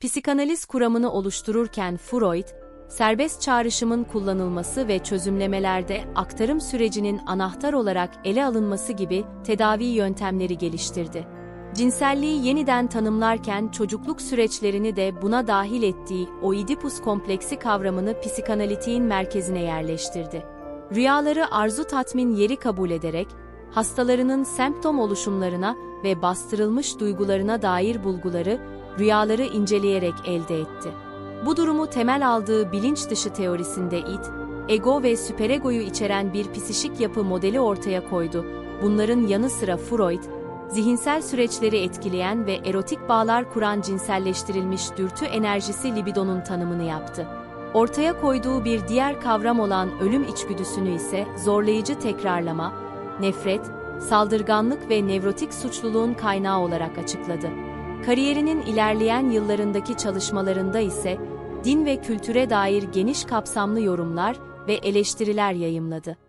Psikanaliz kuramını oluştururken Freud, serbest çağrışımın kullanılması ve çözümlemelerde aktarım sürecinin anahtar olarak ele alınması gibi tedavi yöntemleri geliştirdi. Cinselliği yeniden tanımlarken çocukluk süreçlerini de buna dahil ettiği Oidipus kompleksi kavramını psikanalitiğin merkezine yerleştirdi. Rüyaları arzu tatmin yeri kabul ederek, hastalarının semptom oluşumlarına ve bastırılmış duygularına dair bulguları, rüyaları inceleyerek elde etti. Bu durumu temel aldığı bilinç dışı teorisinde id, ego ve süperegoyu içeren bir psişik yapı modeli ortaya koydu. Bunların yanı sıra Freud, zihinsel süreçleri etkileyen ve erotik bağlar kuran cinselleştirilmiş dürtü enerjisi libidonun tanımını yaptı. Ortaya koyduğu bir diğer kavram olan ölüm içgüdüsünü ise zorlayıcı tekrarlama, nefret, saldırganlık ve nevrotik suçluluğun kaynağı olarak açıkladı. Kariyerinin ilerleyen yıllarındaki çalışmalarında ise din ve kültüre dair geniş kapsamlı yorumlar ve eleştiriler yayımladı.